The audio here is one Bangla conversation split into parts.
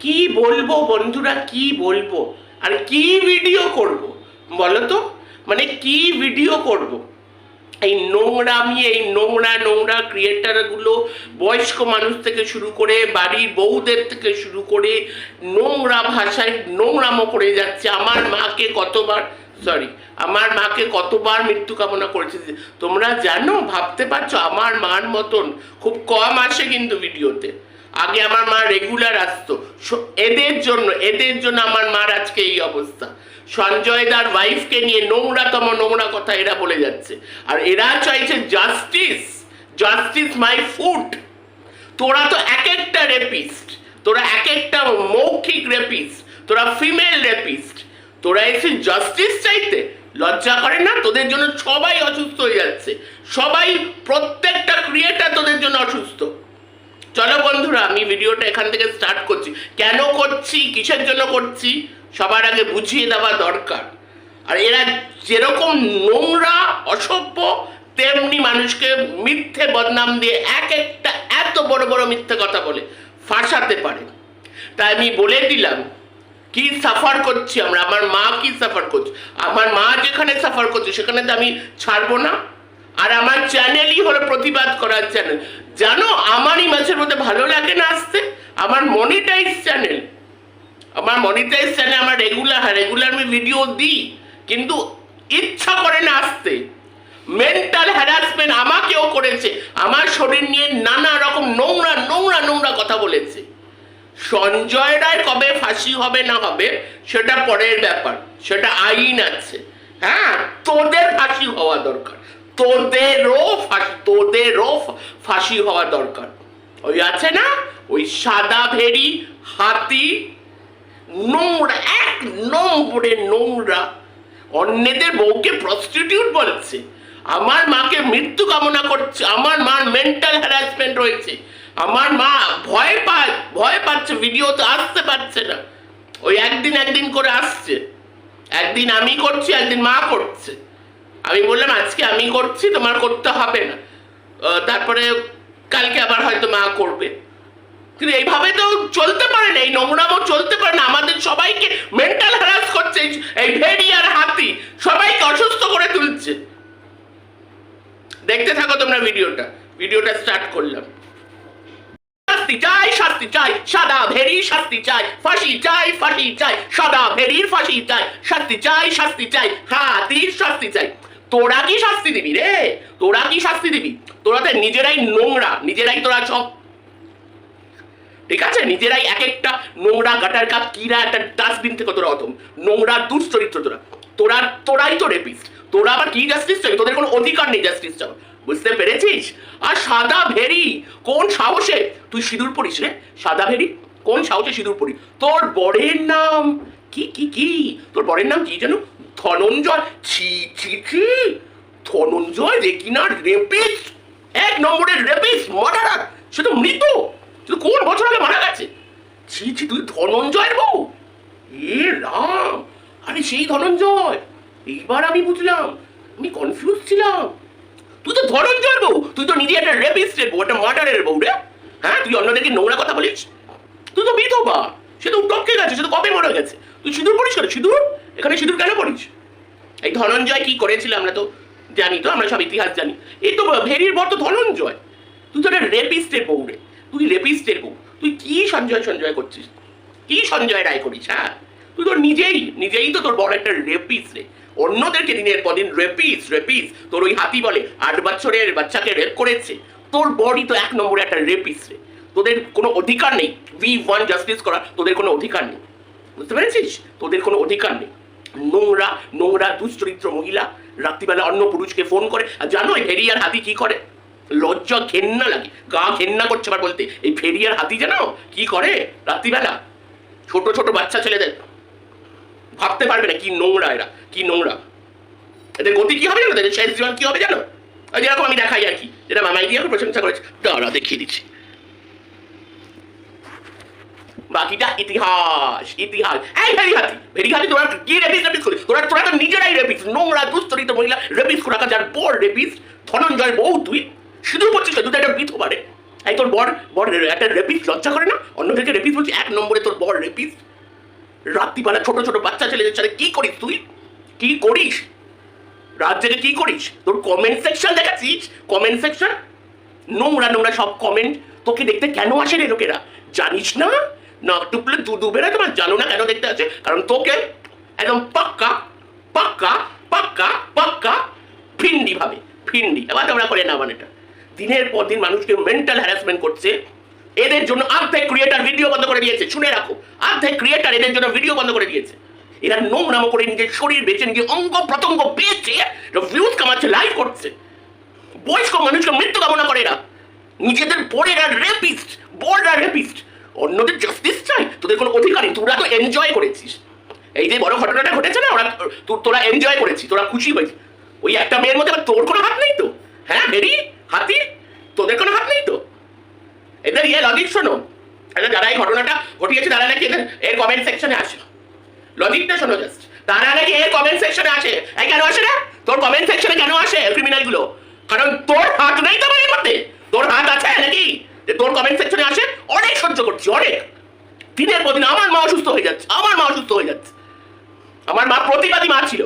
কি বলব বন্ধুরা, কি বলব? আর কি ভিডিও করব? বলো তো মানে কি ভিডিও করব? এই নোংরা নোংরামি এই নোংরা নোংরা ক্রিয়েটারগুলো বয়স্ক মানুষ থেকে শুরু করে বাড়ির বউদের থেকে শুরু করে নোংরা ভাষায় নোংরামো করে যাচ্ছে। আমার মাকে কতবার সরি আমার মাকে কতবার মৃত্যু কামনা করেছে। তোমরা জানো, ভাবতে পারছ, আমার মার মতন খুব কম আসে কিন্তু ভিডিওতে আগে আমার মা রেগুলার আসতো। এদের জন্য এদের জন্য আমার মার আজকে এই অবস্থা। সঞ্জয় দার ওয়াইফকে নিয়ে নোংরাতম নোংরা কথা এরা বলে যাচ্ছে। আর এরা চাইছে জাস্টিস জাস্টিস মাই ফুড তোরা তো এক একটা রেপিস্ট তোরা এক একটা মৌখিক রেপিস্ট তোরা ফিমেল রেপিস্ট তোরা এসে জাস্টিস চাইতে লজ্জা করে না? তোদের জন্য সবাই অসুস্থ হয়ে যাচ্ছে। সবাই প্রত্যেকটা ক্রিয়েটার তোদের জন্য অসুস্থ। চলো বন্ধুরা, আমি ভিডিওটা এখান থেকে স্টার্ট করছি। কেন করছি? কিসের জন্য করছি? সবার আগে বুঝিয়ে দেওয়া দরকার। আর এরা যেরকম নোংরা, অসভ্য, তেমনি মানুষকে মিথ্যে বদনাম দিয়ে এক একটা এত বড় বড় মিথ্যে কথা বলে, ফাঁসাতে পারে। তাই আমি বলে দিলাম, কি সাফার করছি আমরা? আমার মা কি সাফার করছে? আমার মা যেখানে সাফার করছে, সেখানে তো আমি ছাড়বো না। আর আমার চ্যানেলই হলো প্রতিবাদ করার চ্যানেল জানো, আমারই মাঝে মধ্যে ভালো লাগে না আসতে। আমার মনিটাইজ চ্যানেল আমার মনিটাইজ চ্যানেল আমার রেগুলার রেগুলার আমি ভিডিও দিই, কিন্তু ইচ্ছা করে না আসতে। মেন্টাল হ্যারাসমেন্ট আমাকেও করেছে। আমার শরীর নিয়ে নানা রকম নোংরা নোংরা নোংরা কথা বলেছে। সঞ্জয় রায় কবে ফাঁসি হবে না হবে, সেটা পরের ব্যাপার। সেটা আইন আছে। হ্যাঁ তোদের ফাঁসি হওয়া দরকার। তোদেরও ফাঁসি তোদেরও ফাঁসি হওয়া দরকার। ওই আছে না? ওই সাদা ভেরি হাতি, নোংরা, এক নম্বরে নোংরা। অন্যদের বউকে প্রস্টিটিউট বলছে। আমার মাকে মৃত্যু কামনা করছে। আমার মার মেন্টাল হ্যারাসমেন্ট রয়েছে। আমার মা ভয় পায়, ভয় পাচ্ছে ভিডিওতে আসতে পারছে না। ওই একদিন একদিন করে আসছে। একদিন আমি করছি, একদিন মা করছে। আমি বললাম, আজকে আমি করছি, তোমার করতে হবে না। তারপরে কালকে আবার হয়তো মা করবে। কিন্তু এইভাবে তো চলতে পারে না, এই নোংরামো চলতে পারে না। আমাদের সবাইকে মেন্টাল হ্যারাস করছে, এই- ভেড়ি আর হাতি সবাইকে অসুস্থ করে তুলছে। দেখতে থাকো তোমরা ভিডিওটা। ভিডিওটা স্টার্ট করলাম। শাস্তি চাই শাস্তি চাই, সাদা ভেরি শাস্তি চাই, ফাঁসি চাই ফাঁসি চাই, সাদা ভেরির ফাঁসি চাই, শাস্তি চাই শাস্তি চাই, হাতির শাস্তি চাই। তোরা কি শাস্তি দিবি রে? তোরা কি শাস্তি দিবি? তোরা তো নিজেরাই নোংরা, নিজেরাই তোরা সব ঠিক আছে? নিজেরাই এক একটা নোংরা গাটার কাপ, কিরা একটা ডাস্টবিন থেকে তোরা অতম নোংরা দুশ্চরিত্র তোরা। তোরা, তোরাই তো রেপিস্ট তোরা আবার কি জাস্টিস চাই তোদের কোনো অধিকার নেই জাস্টিস চাও বুঝতে পেরেছিস? আর সাদা ভেরি, কোন সাহসে? তুই সিঁদুর পড়িস রে? সাদা ভেরি, কোন সাহসে সিঁদুর পড়ি তোর বরের নাম, কি কি কি? তোর বরের নাম কি যেন? ধনঞ্জয়, ছি ছি ছি। ধনঞ্জয় যে কিনা রেপিস্ট। এক নম্বরের রেপিস্ট, মার্ডারার। সে তো মৃত। সে তো কোন বছর আগে মারা গেছে? ছি ছি, তুই ধনঞ্জয়ের বউ? এ রাম। আরে সেই ধনঞ্জয়। এইবার আমি বুঝলাম। আমি কনফিউজ ছিলাম। তুই তো ধনঞ্জয়ের বউ। তুই তো নিজে একটা রেপিস্টের বউ, একটা মার্ডারের বউ রে। হ্যাঁ তুই অন্যদেরকে নোংরা কথা বলিস? তুই তো বিধবা। সে তো টপকে গেছে। সে তো কবে মরে গেছে? তুই সিঁদুর কেন? সিঁদুর? এখানে সিঁদুর কেন পড়িস? এই ধনঞ্জয় কি করেছিল আমরা তো জানি তো, আমরা সব ইতিহাস জানি। এই তো ভেরির বর তো ধনঞ্জয়। তুই তো একটা রেপিস্টের বউ রে। তুই রেপিস্টের বউ। তুই কি সঞ্জয় সঞ্জয় করছিস? কি সঞ্জয় রায় করিস হ্যাঁ? তুই তোর নিজেই নিজেই তো তোর বড় একটা রেপিস রে। অন্যদেরকে দিনের পর দিন রেপিস রেপিস তোর ওই হাতি বলে, আট বছরের বাচ্চাকে রেপ করেছে। তোর বডি তো এক নম্বরে একটা রেপিস রে। তোদের কোনো অধিকার নেই। উই ওয়ান জাস্টিস করা তোদের কোনো অধিকার নেই। বুঝতে পেরেছিস? তোদের কোনো অধিকার নেই। নোংরা নোংরা, দুশ্চরিত্র মহিলা রাত্রিবেলা অন্য পুরুষকে ফোন করে, আর জানো এই ভেরি আর হাতি কি করে? লজ্জা, ঘেন্না লাগে, গা ঘেন্না করছে আবার বলতে, এই ফেরি আর হাতি জানো কি করে রাত্রিবেলা? ছোট ছোট বাচ্চা ছেলেদের, ভাবতে পারবে না কি নোংরা এরা, কি নোংরা। এদের গতি কি হবে জানো? এদের শেষ জীবন কি হবে জানো? যেরকম আমি দেখাই আর কি, যেটা মামাই দিয়ে প্রশংসা করেছে দাঁড়া দেখিয়ে দিচ্ছি। বাকিটা ইতিহাস ইতিহাস। এই ভেরি হাতি ভেরি হাতি তোরা কি রেপিস রেপিস করিস তোরা তোরা তো নিজেরাই রেপিস নোংরা দুস্তরিত মহিলা রেপিস করা যার বড় রেপিস ধনঞ্জয় বউ তুই বলছিস না, তুই একটা বিধবারে এই তোর বর বর একটা রেপিস লজ্জা করে না? অন্য থেকে রেপিস বলছি এক নম্বরে তোর বর রেপিস রাত্রিবেলা ছোট ছোট বাচ্চা ছেলেদের সাথে কি করিস তুই? কি করিস? রাত জেগে কি করিস? তোর কমেন্ট সেকশন দেখাচ্ছিস? কমেন্ট সেকশন নোংরা নোংরা সব কমেন্ট তোকে দেখতে কেন আসে রে লোকেরা? জানিস না? না টুকলে দু দু বেড়া তোমার জানো না কেন দেখতে আছে? কারণ তোকে একদম পাক্কা পাক্কা পাক্কা পাক্কা ফিন্ডি ভাবে ফিন্ডি এবার তোমরা করে না মানে এটা দিনের পর দিন মানুষকে মেন্টাল হ্যারাসমেন্ট করছে। এদের জন্য অর্ধেক ক্রিয়েটার ভিডিও বন্ধ করে দিয়েছে। শুনে রাখো, অর্ধেক ক্রিয়েটার এদের জন্য ভিডিও বন্ধ করে দিয়েছে। এরা নোংরাম করে নিজের শরীর বেঁচে নিজের অঙ্গ প্রত্যঙ্গ বেঁচে ভিউজ কামাচ্ছে লাইভ করছে। বয়স্ক মানুষকে মৃত্যু কামনা করে এরা। নিজেদের বোর্ডেরা রেপিস্ট বোর্ডরা রেপিস্ট অন্যদের জাস্টিস চাই? তোদের কোনো অধিকার নেই? তোরা তো এনজয় করেছিস। এই যে বড় ঘটনাটা ঘটেছে না, ওরা তোরা এনজয় করেছিস, তোরা খুশি হয়েছিস। ওই একটা মেয়ের মধ্যে তোর কোনো হাত নেই তো? হ্যাঁ বেরি হাতি, তোদের কোনো হাত নেই তো? এদের ইয়ে লজিক শোনো। আচ্ছা যারা এই ঘটনাটা ঘটিয়েছে, তারা নাকি এর কমেন্ট সেকশনে আসে। লজিকটা শোনো জাস্ট তারা নাকি এর কমেন্ট সেকশনে আসে। এই কেন আসে না? তোর কমেন্ট সেকশনে কেন আসে ক্রিমিনালগুলো কারণ তোর হাত নেই তো এর মধ্যে? তোর হাত আছে নাকি? তোর কমেন্ট সেকশনে আসে অনেক সহ্য করছি, অনেক। দিনের পর দিন আমার মা অসুস্থ হয়ে যাচ্ছে, আমার মা অসুস্থ হয়ে যাচ্ছে। আমার মা প্রতিবাদী মা ছিল।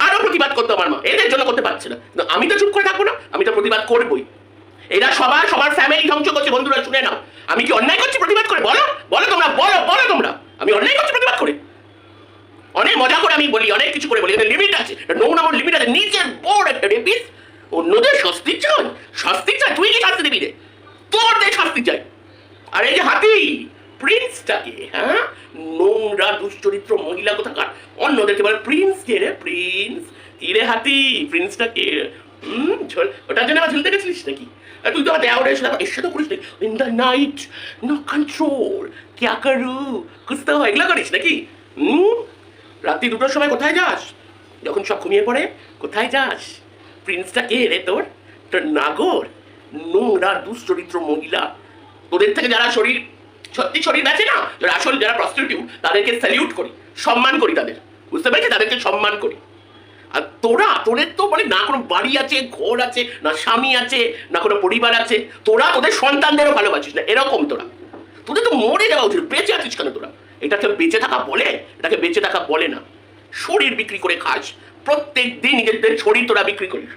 আরও প্রতিবাদ করতো আমার মা, এদের জন্য করতে পারছে না। আমি তো চুপ করে থাকব না, আমি তো প্রতিবাদ করবই। এরা সবার সবার ফ্যামিলি ধ্বংস করছে, বন্ধুরা, শুনে নাও। আমি কি অন্যায় করছি প্রতিবাদ করে? বলো বলো তোমরা, বলো বলো তোমরা। আমি অন্যায় করছি প্রতিবাদ করে। অনেক মজা করে আমি বলি, অনেক কিছু করে বলি। লিমিট আছে। নোংরা মোট লিমিট আছে। নিজের বোর্ড একটা রেপিস অন্যদের শাস্তি চাই। শাস্তি চাই। তুই কি শাস্তি দিবি রে? তোর শাস্তি চাই। আর এই যে হাতি প্রিন্সটাকে হ্যাঁ নোংরা, দুশ্চরিত্র মহিলা কোথাকার? অন্যদেরকে বলে প্রিন্স কে রে প্রিন্স কি রে হাতি প্রিন্সটাকে হুম ওটার জন্য আবার ঝুলতে গেছিলিস নাকি? তুই তো আমার দেওয়া এসে এসে তো করিস in the night no control ক্যা করু কুছ তো এগুলো করিস নাকি? হুম, রাত্রি দুটোর সময় কোথায় যাস? যখন সব ঘুমিয়ে পড়ে, কোথায় যাস? প্রিন্সটা কে রে তোর তোর নাগর, নোংরা, দুশ্চরিত্র মহিলা তোদের থেকে যারা শরীর, সত্যি শরীর আছে না, যারা আসল যারা প্রস্টিটিউট তাদেরকে স্যালিউট করি, সম্মান করি তাদের। বুঝতে পেরেছি তাদেরকে সম্মান করি। আর তোরা, তোদের তো মানে না কোনো বাড়ি আছে, ঘর আছে, না স্বামী আছে, না কোনো পরিবার আছে, তোরা তোদের সন্তানদেরও ভালোবাসিস না, এরকম তোরা। তোদের তো মরে যাওয়া উচিত, বেঁচে আছিস কেন তোরা? এটাকে বেঁচে থাকা বলে? এটাকে বেঁচে থাকা বলে না। শরীর বিক্রি করে খাস, প্রত্যেক দিন নিজেদের শরীর তোরা বিক্রি করিস।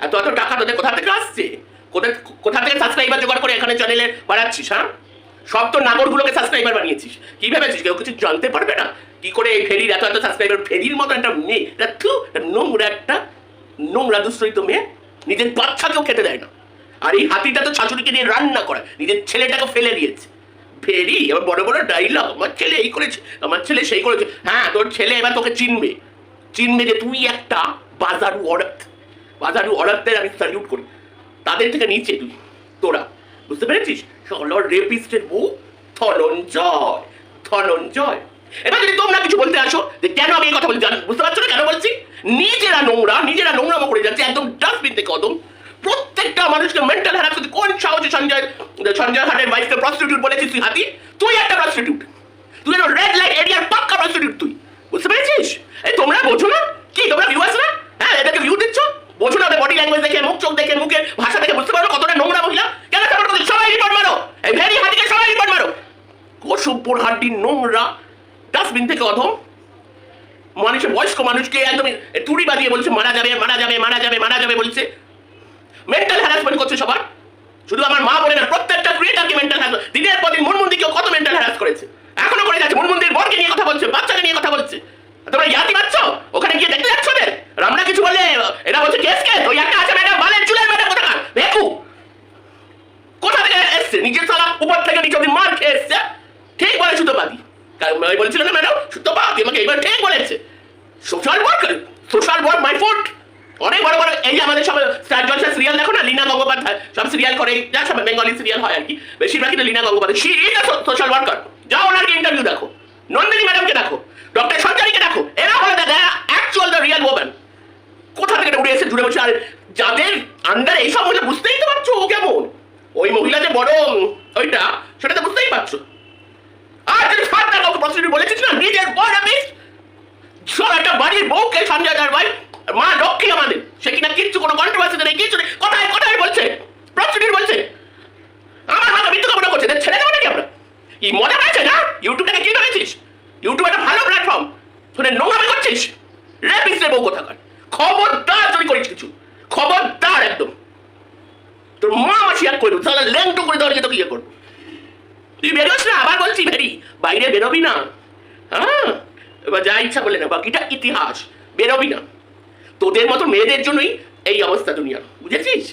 এত এত টাকা তোদের কোথা থেকে আসছে? কোথায় কোথা থেকে সাবস্ক্রাইবার জোগাড় করে এখানে চ্যানেলে বাড়াচ্ছিস হ্যাঁ? সব তো নাগরগুলোকে সাবস্ক্রাইবার বানিয়েছিস। কি ভেবেছিস কেউ কিছু জানতে পারবে না? কি করে এই ফেরির এত এত সাবস্ক্রাইবার ফেরির মতো একটা মেয়ে এটা থু, নোংরা একটা নোংরা দুশ্চরিত মেয়ে নিজের বাচ্চাকেও খেতে দেয় না। আর এই হাতিটা তো শাশুড়িকে দিয়ে রান্না করে নিজের ছেলেটাকে ফেলে দিয়েছে। ফেরি এবার বড় বড় ডাইলগ আমার ছেলে এই করেছে আমার ছেলে সেই করেছে। হ্যাঁ তোর ছেলে এবার তোকে চিনবে। চিনবে যে তুই একটা বাজারু অরত বাজারু অরতদের আমি স্যালিউট করি। তাদের থেকে নিচে তুই। তোরা, বুঝতে পেরেছিস? রেপিস্টের বউ ধনঞ্জয় ধনঞ্জয়। এবার যদি তোমরা কিছু বলতে আসো যে কেন আমি এই কথা বুঝতে পারছ না কেন বলছি? নিজেরা নোংরা, নিজেরা নোংরামো করে যাচ্ছে, একদম ডাস্টবিন থেকে প্রত্যেকটা মানুষকে মেন্টাল হ্যারাস করতে কোন সাহসে সঞ্জয় সঞ্জয় হাটের প্রস্টিটিউট বলেছিস তুই, হাতি? তুই একটা প্রস্টিটিউট তুই যেন রেড লাইট এরিয়ার পাক্কা প্রস্টিটিউট তুই। বুঝতে পেরেছিস? এই তোমরা বোঝো না? কি, তোমরা ভিউয়ার্স না হ্যাঁ এদেরকে ভিউ দিচ্ছ বোঝো না বডি ল্যাঙ্গুয়েজ দেখে, মুখ চোখ দেখে, মুখের ভাষা দেখে, বুঝতে পারো কতটা নোংরা মহিলা? কেন সবাই রিপোর্ট মারো। এই ভেরি হাতিকে সবাই রিপোর্ট মারো। কসব্বর হাড্ডি নোংরা ডাস্টবিন থেকে অধম। মানুষের বয়স্ক মানুষকে একদম তুড়ি বাজিয়ে বলছে, মারা যাবে মারা যাবে মারা যাবে মারা যাবে বলছে। মেন্টাল হ্যারাসমেন্ট করছে সবার। শুধু আমার মা বলে না প্রত্যেকটা ক্রিয়েটারকে মেন্টাল হ্যারাস দিনের পর দিন মুনমুন্দিকেও কত মেন্টাল হ্যারাস করেছে? এখনও করে যাচ্ছে। মুনমুন্দির বরকে নিয়ে কথা বলছে, বাচ্চাকে নিয়ে কথা বলছে। তোমরা ইয়াতি পাচ্ছ ওখানে গিয়ে দেখতে যাচ্ছ ওদের? আমরা কিছু বললে? এরা বলছে, কেস কেস ওই একটা আছে, ম্যাডাম, বালের চুলের ম্যাডাম, কোথাকার? ভেকু। কোথা থেকে এসছে? নিজের সালা উপর থেকে নিচে অব্দি মার খেয়ে এসছে ঠিক বলে কারণ আমি বলেছিল না, ম্যাডাম, সুতোপাদি, আমাকে এবার ঠিক বলেছে। Social work social work my foot অনেক বড় বড়, এই আমাদের সব স্টার জলসা সিরিয়াল দেখো না? লীনা গঙ্গোপাধ্যায়, সব সিরিয়াল করে যা সব বেঙ্গলি সিরিয়াল হয় আর কি। বেশিরভাগই তো Leena Gangopadhyay. She is social worker যাও ওনাকে ইন্টারভিউ দেখো নন্দিনী ম্যাডামকে দেখো ডক্টর সঞ্চারীকে দেখো এরা হলো দেখা অ্যাকচুয়াল দ্য রিয়েল ওম্যান কোথা থেকে এটা উড়ে এসে জুড়ে বসে আর যাদের আন্ডার এইসব হলে বুঝতেই তো পারছ ও কেমন ওই মহিলা যে বড় উম, ওইটা সেটা তো বুঝতেই পারছ আর যদি ফার্স্ট কাউকে প্রস্টিটিউট বলেছিস না নিজের বড় মিস সব একটা বাড়ির বউকে সঞ্জয় দার ভাই মা লক্ষ্মী আমাদের সে কিনা কিচ্ছু কোনো কন্ট্রোভার্সি নেই কিছু নেই কোথায় কোথায় বলছে প্রস্টিটিউট বলছে কি মজা পেয়েছে না ইউটিউবটাকে কি ধরেছিস ইউটিউব একটা ভালো প্ল্যাটফর্ম শুনে নোংরামি করছিস র্যাপিক্সের বউ কোথাকার খবরদার যদি করিস কিছু খবরদার একদম তোর মা আমার শেয়ার করব তাহলে করে দেওয়ার তোকে ইয়ে করব। তুই বেরোস না, আবার বলছি, বেরি, বাইরে বেরোবি না। হ্যাঁ? এবার যা ইচ্ছা বলে না, বাকিটা ইতিহাস, বেরোবি না। তোদের মতো মেয়েদের জন্যই এই অবস্থা দুনিয়ার বুঝেছিস?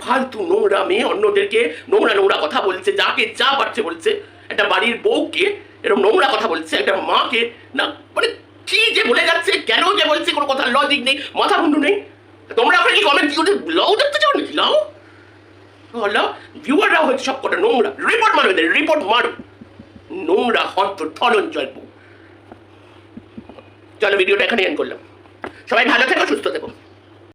ফালতু নোংরা মেয়ে অন্যদেরকে নোংরা নোংরা কথা বলছে, যাকে যা পারছে বলছে। একটা বাড়ির বউকে এরকম নোংরা কথা বলছে, একটা মাকে, না মানে কি যে বলে যাচ্ছে, কেন যে বলছে, কোনো কথা লজিক নেই, মাথা মুন্ডু নেই। তোমরা ওখানে কি কমেন্ট কি করে লাউ দেখতে চাও নাকি? লাউ হলো ভিউয়াররা হচ্ছে সব কটা নোংরা। রিপোর্ট মারো এদের রিপোর্ট মারো। নোংরা হন্ত, ধনঞ্জয় বউ। চলো ভিডিওটা এখানে এন করলাম। সবাই ভালো থেকো, সুস্থ থেকো।